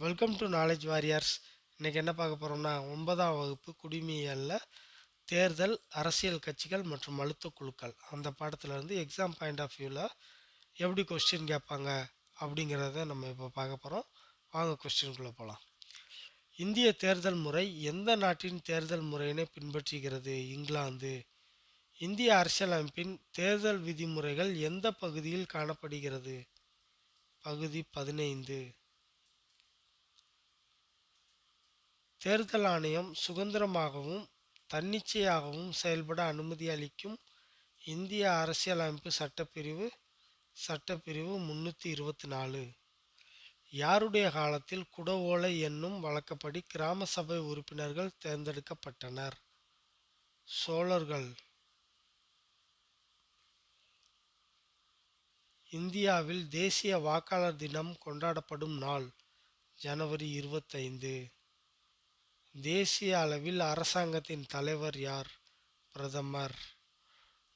Welcome to knowledge warriors இன்றைக்கி என்ன பார்க்க போகிறோம்னா ஒன்பதாம் வகுப்பு குடிமையல்ல தேர்தல் அரசியல் கட்சிகள் மற்றும் அழுத்த குழுக்கள். அந்த பாடத்துலேருந்து எக்ஸாம் பாயிண்ட் ஆஃப் வியூவில் எப்படி கொஸ்டின் கேட்பாங்க அப்படிங்கிறத நம்ம இப்போ பார்க்க போகிறோம் வாங்க கொஸ்டின்குள்ளே போகலாம் இந்திய தேர்தல் முறை எந்த நாட்டின் தேர்தல் முறையினை பின்பற்றுகிறது? இங்கிலாந்து. இந்திய அரசியலமைப்பின் தேர்தல் விதிமுறைகள் எந்த பகுதியில் காணப்படுகிறது? பகுதி பதினைந்து. தேர்தல் ஆணையம் சுதந்திரமாகவும் தன்னிச்சையாகவும் செயல்பட அனுமதி அளிக்கும் இந்திய அரசியலமைப்பு சட்டப்பிரிவு சட்டப்பிரிவு முன்னூற்றி இருபத்தி நாலு. யாருடைய காலத்தில் குடவோலை என்னும் வழக்கப்படி கிராம சபை உறுப்பினர்கள் தேர்ந்தெடுக்கப்பட்டனர். சோழர்கள். இந்தியாவில் தேசிய வாக்காளர் தினம் கொண்டாடப்படும் நாள் ஜனவரி இருபத்தைந்து. தேசிய அளவில் அரசாங்கத்தின் தலைவர் யார்? பிரதமர்.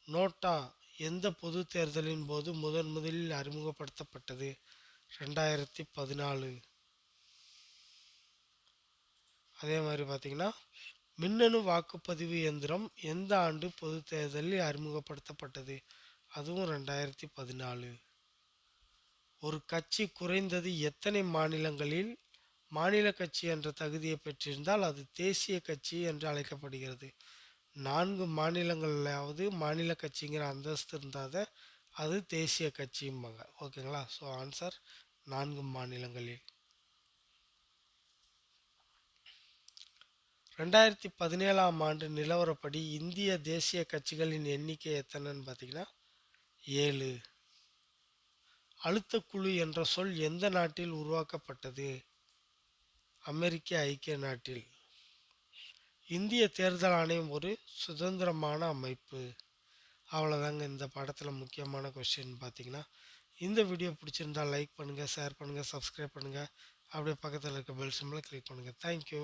நோட்டா எந்த பொது தேர்தலின் போது முதன் முதலில் அறிமுகப்படுத்தப்பட்டது? ரெண்டாயிரத்தி பதினாலு. அதே மாதிரி பார்த்தீங்கன்னா மின்னணு வாக்குப்பதிவு இயந்திரம் எந்த ஆண்டு பொது தேர்தலில் அறிமுகப்படுத்தப்பட்டது? அதுவும் ரெண்டாயிரத்தி பதினாலு. ஒரு கட்சி குறைந்தது எத்தனை மாநிலங்களில் மாநில கட்சி என்ற தகுதியை பெற்றிருந்தால் அது தேசிய கட்சி என்று அழைக்கப்படுகிறது. நான்கு மாநிலங்கள்லாவது மாநில கட்சிங்கிற அந்தஸ்து இருந்தால் தான் அது தேசிய கட்சிம்பாங்க ஓகேங்களா? ஸோ ஆன்சர் நான்கு மாநிலங்களில். ரெண்டாயிரத்தி பதினேழாம் ஆண்டு நிலவரப்படி இந்திய தேசிய கட்சிகளின் எண்ணிக்கை எத்தனைன்னு பார்த்தீங்கன்னா ஏழு. அழுத்தக்குழு என்ற சொல் எந்த நாட்டில் உருவாக்கப்பட்டது? அமெரிக்க ஐக்கிய நாட்டில் இந்திய தேர்தல் ஆணையம் ஒரு சுதந்திரமான அமைப்பு. அவ்வளோதாங்க இந்த படத்தில் முக்கியமான கொஸ்டின் பார்த்தீங்கன்னா இந்த வீடியோ பிடிச்சிருந்தால் லைக் பண்ணுங்கள் ஷேர் பண்ணுங்கள் சப்ஸ்கிரைப் பண்ணுங்கள் அப்படியே பக்கத்தில் இருக்க பெல் சிம்பிளை கிளிக் பண்ணுங்கள் தேங்க்யூ